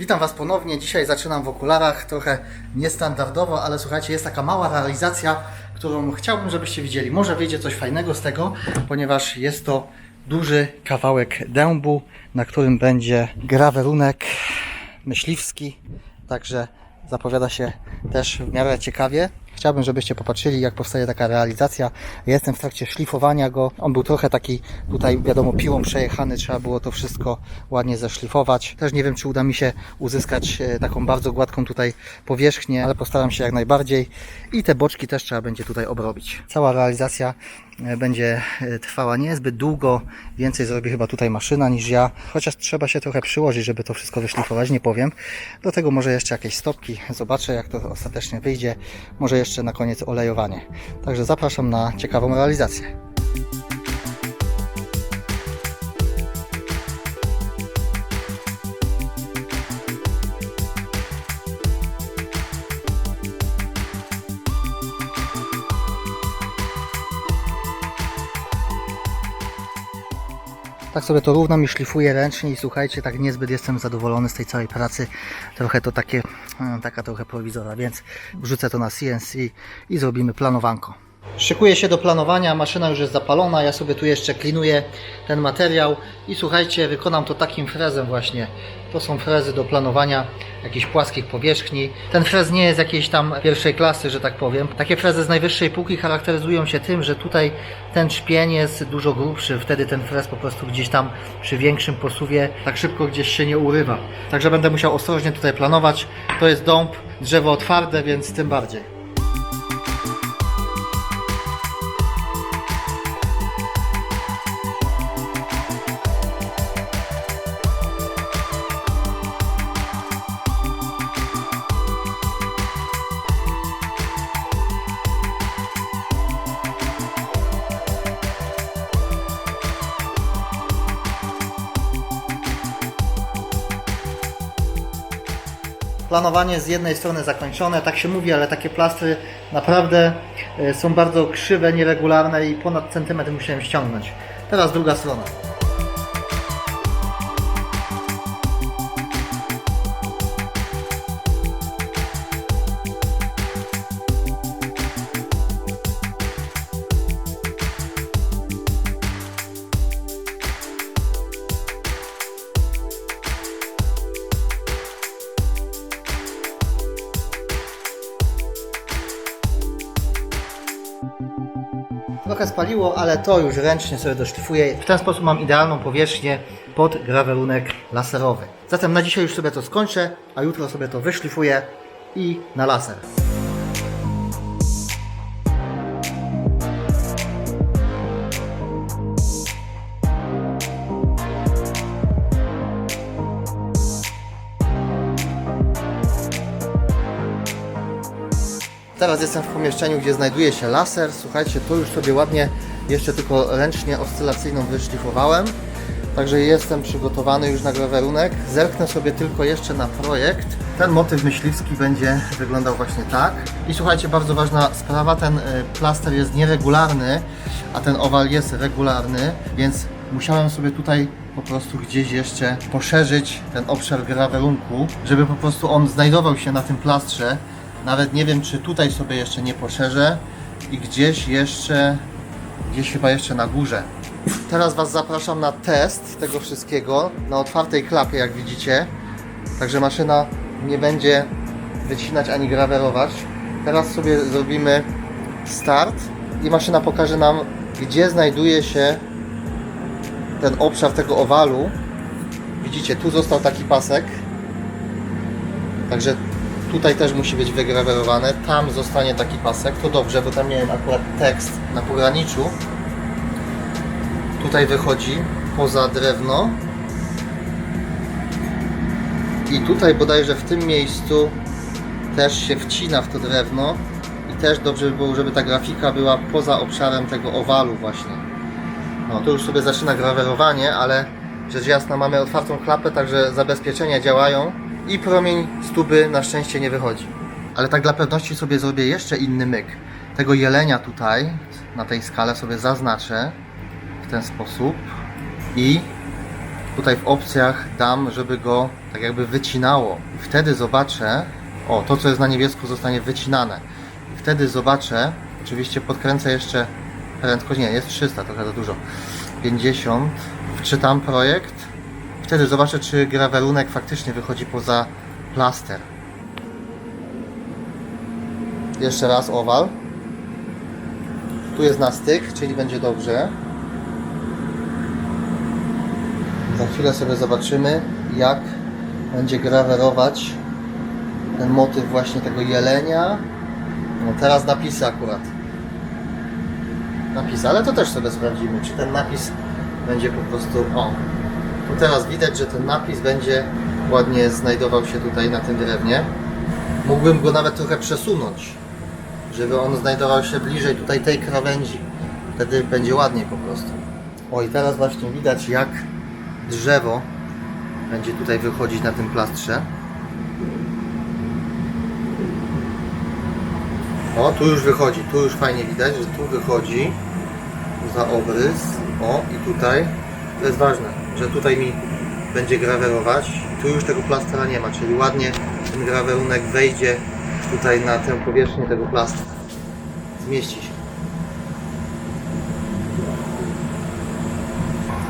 Witam Was ponownie. Dzisiaj zaczynam w okularach, trochę niestandardowo, ale słuchajcie, jest taka mała realizacja, którą chciałbym, żebyście widzieli. Może wyjdzie coś fajnego z tego, ponieważ jest to duży kawałek dębu, na którym będzie grawerunek myśliwski, także zapowiada się też w miarę ciekawie. Chciałbym, żebyście popatrzyli, jak powstaje taka realizacja. Ja Jestem w trakcie szlifowania go. On był trochę taki tutaj, wiadomo, piłą przejechany. Trzeba było to wszystko ładnie zeszlifować. Też nie wiem, czy uda mi się uzyskać e, taką bardzo gładką tutaj powierzchnię, ale postaram się jak najbardziej. I te boczki też trzeba będzie tutaj obrobić. Cała realizacja będzie e, trwała niezbyt długo. Więcej zrobi chyba tutaj maszyna niż ja. Chociaż trzeba się trochę przyłożyć, żeby to wszystko wyszlifować, nie powiem. Do tego może jeszcze jakieś stopki. Zobaczę, jak to ostatecznie wyjdzie. Może jeszcze na koniec olejowanie. Także zapraszam na ciekawą realizację. Tak sobie to równo mi szlifuję ręcznie i słuchajcie, tak niezbyt jestem zadowolony z tej całej pracy. Trochę to takie, e, taka trochę prowizora, więc wrzucę to na CNC i zrobimy planowanko. Szykuję się do planowania, maszyna już jest zapalona, ja sobie tu jeszcze klinuję ten materiał i słuchajcie, wykonam to takim frezem właśnie. To są frezy do planowania jakichś płaskich powierzchni. Ten frez nie jest jakiejś tam pierwszej klasy, że tak powiem. Takie frezy z najwyższej półki charakteryzują się tym, że tutaj ten szpień jest dużo grubszy, wtedy ten frez po prostu gdzieś tam przy większym posuwie tak szybko gdzieś się nie urywa. Także będę musiał ostrożnie tutaj planować. To jest dąb, drzewo otwarte, więc tym bardziej. Planowanie z jednej strony zakończone, tak się mówi, ale takie plastry naprawdę e, są bardzo krzywe, nieregularne i ponad centymetr musiałem ściągnąć. Teraz druga strona. Trochę spaliło, ale to już ręcznie sobie doszlifuję. W ten sposób mam idealną powierzchnię pod grawerunek laserowy. Zatem na dzisiaj już sobie to skończę, a jutro sobie to wyszlifuję i na laser. Teraz jestem w pomieszczeniu, gdzie znajduje się laser. Słuchajcie, to już sobie ładnie jeszcze tylko ręcznie oscylacyjną wyszlifowałem. Także jestem przygotowany już na grawerunek. Zerknę sobie tylko jeszcze na projekt. Ten motyw myśliwski będzie wyglądał właśnie tak. I słuchajcie, bardzo ważna sprawa, ten y, plaster jest nieregularny, a ten owal jest regularny, więc musiałem sobie tutaj po prostu gdzieś jeszcze poszerzyć ten obszar grawerunku, żeby po prostu on znajdował się na tym plastrze. Nawet nie wiem, czy tutaj sobie jeszcze nie poszerzę i gdzieś jeszcze, gdzieś chyba jeszcze na górze. Teraz Was zapraszam na test tego wszystkiego na otwartej klapie, jak widzicie. Także maszyna nie będzie wycinać ani grawerować. Teraz sobie zrobimy start i maszyna pokaże nam, gdzie znajduje się ten obszar tego owalu. Widzicie, tu został taki pasek. Także tutaj też musi być wygrawerowane. Tam zostanie taki pasek. To dobrze, bo tam miałem akurat tekst na pograniczu. Tutaj wychodzi poza drewno. I tutaj bodajże w tym miejscu też się wcina w to drewno. I też dobrze by było, żeby ta grafika była poza obszarem tego owalu właśnie. No to już sobie zaczyna grawerowanie, ale rzecz jasna mamy otwartą klapę, także zabezpieczenia działają i promień z tuby na szczęście nie wychodzi. Ale tak dla pewności sobie zrobię jeszcze inny myk. Tego jelenia tutaj na tej skale sobie zaznaczę w ten sposób i tutaj w opcjach dam, żeby go tak jakby wycinało. Wtedy zobaczę, o, to co jest na niebiesko zostanie wycinane. Wtedy zobaczę, oczywiście podkręcę jeszcze prędkość, nie, jest 300, trochę za dużo. 50, wczytam projekt, wtedy zobaczę, czy grawerunek faktycznie wychodzi poza plaster. Jeszcze raz owal. Tu jest na styk, czyli będzie dobrze. Za chwilę sobie zobaczymy, jak będzie grawerować ten motyw właśnie tego jelenia. No teraz napisy akurat. Napisy, ale to też sobie sprawdzimy, czy ten napis będzie po prostu. O, teraz widać, że ten napis będzie ładnie znajdował się tutaj na tym drewnie. Mógłbym go nawet trochę przesunąć, żeby on znajdował się bliżej tutaj tej krawędzi. Wtedy będzie ładniej po prostu. O i teraz właśnie widać jak drzewo będzie tutaj wychodzić na tym plastrze. O, tu już wychodzi, tu już fajnie widać, że tu wychodzi za obrys. O, i tutaj, to jest ważne, że tutaj mi będzie grawerować. Tu już tego plastra nie ma, czyli ładnie ten grawerunek wejdzie tutaj na tę powierzchnię tego plastra. Zmieści się.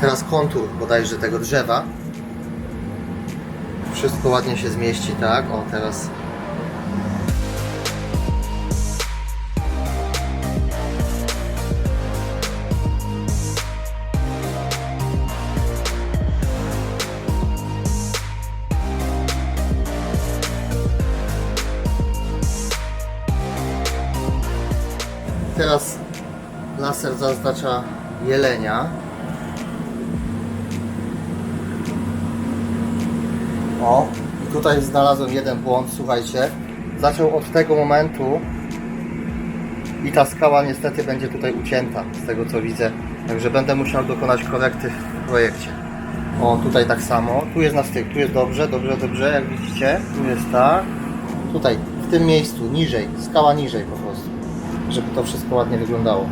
Teraz kontur bodajże tego drzewa. Wszystko ładnie się zmieści, tak? O, teraz Teraz laser zaznacza jelenia. O, i tutaj znalazłem jeden błąd, słuchajcie. Zaczął od tego momentu i ta skała niestety będzie tutaj ucięta, z tego co widzę. Także będę musiał dokonać korekty w projekcie. O, tutaj tak samo. Tu jest na styk, tu jest dobrze, dobrze, dobrze, jak widzicie. Tu jest tak. Tutaj, w tym miejscu, niżej, skała niżej po prostu żeby to wszystko ładnie wyglądało.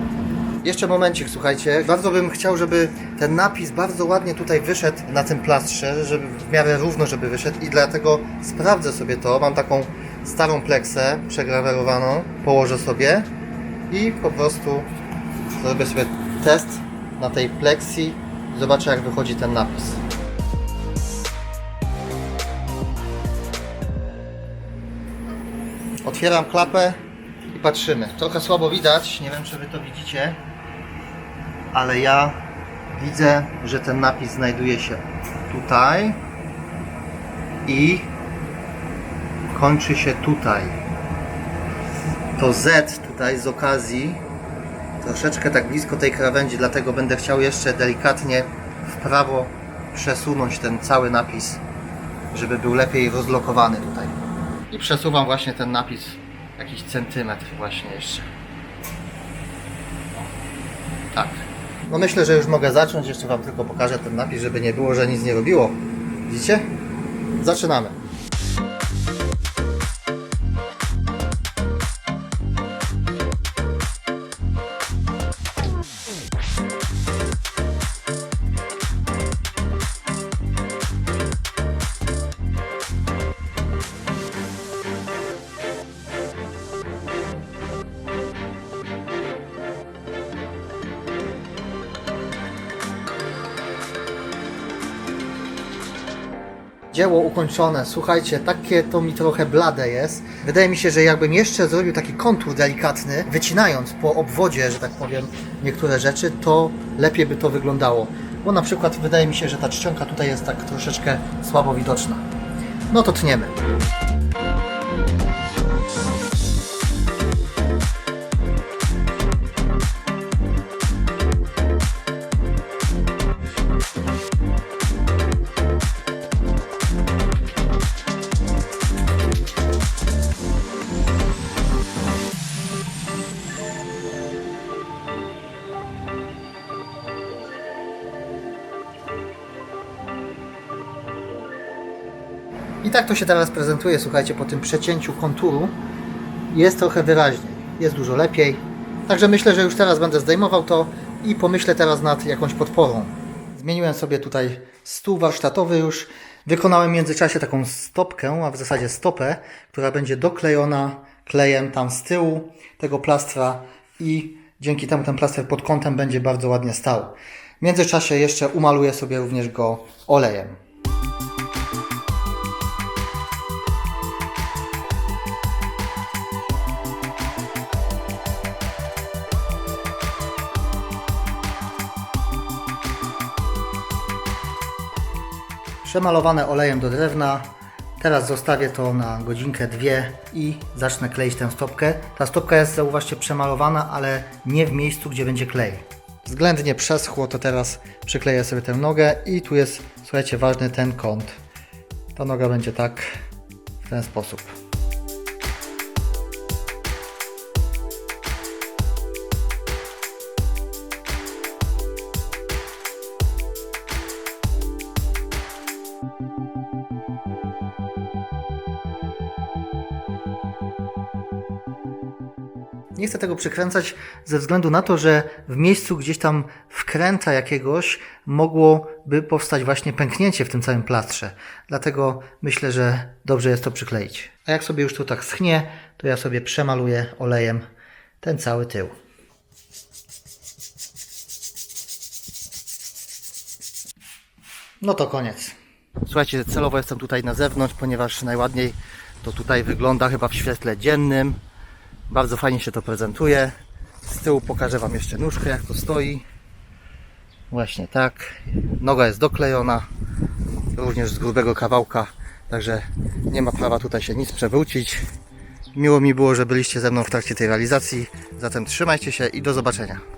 Jeszcze momencik, słuchajcie. Bardzo bym chciał, żeby ten napis bardzo ładnie tutaj wyszedł na tym plastrze, żeby w miarę równo, żeby wyszedł i dlatego sprawdzę sobie to. Mam taką starą pleksę przegrawerowaną, położę sobie i po prostu zrobię sobie test na tej pleksji zobaczę jak wychodzi ten napis. Otwieram klapę patrzymy. Trochę słabo widać, nie wiem czy Wy to widzicie, ale ja widzę, że ten napis znajduje się tutaj i kończy się tutaj. To Z tutaj z okazji troszeczkę tak blisko tej krawędzi, dlatego będę chciał jeszcze delikatnie w prawo przesunąć ten cały napis, żeby był lepiej rozlokowany tutaj. I przesuwam właśnie ten napis jakiś centymetr właśnie jeszcze. Tak. No myślę, że już mogę zacząć. Jeszcze Wam tylko pokażę ten napis, żeby nie było, że nic nie robiło. Widzicie? Zaczynamy. Dzieło ukończone, słuchajcie, takie to mi trochę blade jest. Wydaje mi się, że jakbym jeszcze zrobił taki kontur delikatny, wycinając po obwodzie, że tak powiem, niektóre rzeczy, to lepiej by to wyglądało. Bo na przykład wydaje mi się, że ta czcionka tutaj jest tak troszeczkę słabo widoczna. No to tniemy. Tak to się teraz prezentuje, słuchajcie, po tym przecięciu konturu. Jest trochę wyraźniej, jest dużo lepiej. Także myślę, że już teraz będę zdejmował to i pomyślę teraz nad jakąś podporą. Zmieniłem sobie tutaj stół warsztatowy już. Wykonałem w międzyczasie taką stopkę, a w zasadzie stopę, która będzie doklejona klejem tam z tyłu tego plastra i dzięki temu ten plaster pod kątem będzie bardzo ładnie stał. W międzyczasie jeszcze umaluję sobie również go olejem. Przemalowane olejem do drewna. Teraz zostawię to na godzinkę, dwie i zacznę kleić tę stopkę. Ta stopka jest, zauważcie, przemalowana, ale nie w miejscu, gdzie będzie klej. Względnie przeschło, to teraz przykleję sobie tę nogę i tu jest, słuchajcie, ważny ten kąt. Ta noga będzie tak, w ten sposób. Nie chcę tego przykręcać ze względu na to, że w miejscu gdzieś tam wkręta jakiegoś mogłoby powstać właśnie pęknięcie w tym całym plastrze. Dlatego myślę, że dobrze jest to przykleić. A jak sobie już to tak schnie, to ja sobie przemaluję olejem ten cały tył. No to koniec. Słuchajcie, celowo jestem tutaj na zewnątrz, ponieważ najładniej to tutaj wygląda chyba w świetle dziennym. Bardzo fajnie się to prezentuje. Z tyłu pokażę Wam jeszcze nóżkę, jak to stoi. Właśnie tak. Noga jest doklejona, również z grubego kawałka, także nie ma prawa tutaj się nic przewrócić. Miło mi było, że byliście ze mną w trakcie tej realizacji. Zatem trzymajcie się i do zobaczenia.